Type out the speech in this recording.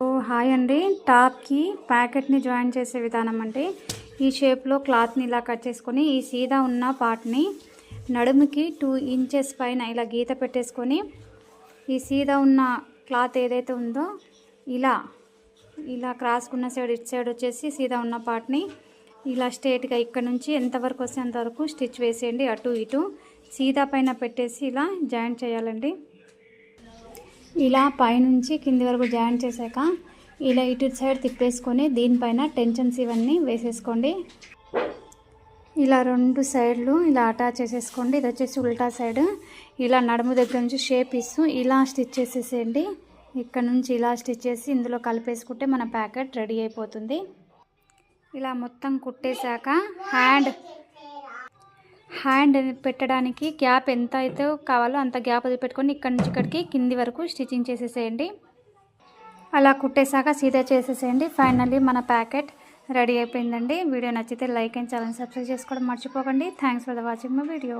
ఓ hi అండి. టాప్కి ప్యాకెట్ని join చేసే విధానం అంటే ఈ షేప్లో క్లాత్ని ఇలా కట్ చేసుకొని ఈ సీదా ఉన్న పార్ట్ని నడుముకి టూ ఇంచెస్ పైన ఇలా గీత పెట్టేసుకొని ఈ సీదా ఉన్న క్లాత్ ఏదైతే ఉందో ఇలా ఇలా క్రాస్కున్న సైడ్ ఇటు సైడ్ వచ్చేసి సీదా ఉన్న పార్ట్ని ఇలా స్ట్రేట్గా ఇక్కడ నుంచి ఎంతవరకు వస్తే అంతవరకు స్టిచ్ వేసేయండి. అటు ఇటు సీదా పైన పెట్టేసి ఇలా జాయిన్ చేయాలండి. ఇలా పైనుంచి కింది వరకు జాయిన్ చేశాక ఇలా ఇటు సైడ్ తిప్పేసుకొని దీనిపైన టెన్షన్స్ ఇవన్నీ వేసేసుకోండి. ఇలా రెండు సైడ్లు ఇలా అటాచ్ చేసేసుకోండి. ఇది వచ్చేసి ఉల్టా సైడ్. ఇలా నడుము దగ్గర నుంచి షేప్ ఇస్తూ ఇలా స్టిచ్ చేసేసేయండి. ఇక్కడ నుంచి ఇలా స్టిచ్ చేసి ఇందులో కలిపేసుకుంటే మన ప్యాకెట్ రెడీ అయిపోతుంది. ఇలా మొత్తం కుట్టేశాక హ్యాండ్ హ్యాండ్ పెట్టడానికి గ్యాప్ ఎంత అయితే కావాలో అంత గ్యాప్ వదిలిపెట్టుకొని ఇక్కడి నుంచి ఇక్కడికి కింది వరకు స్టిచ్చింగ్ చేసేసేయండి. అలా కుట్టేశాక సీదా చేసేసేయండి. ఫైనల్లీ మన ప్యాకెట్ రెడీ అయిపోయిందండి. వీడియో నచ్చితే లైక్ అండ్ ఛానల్ సబ్స్క్రైబ్ చేసుకోవడం మర్చిపోకండి. Thanks for the watching my video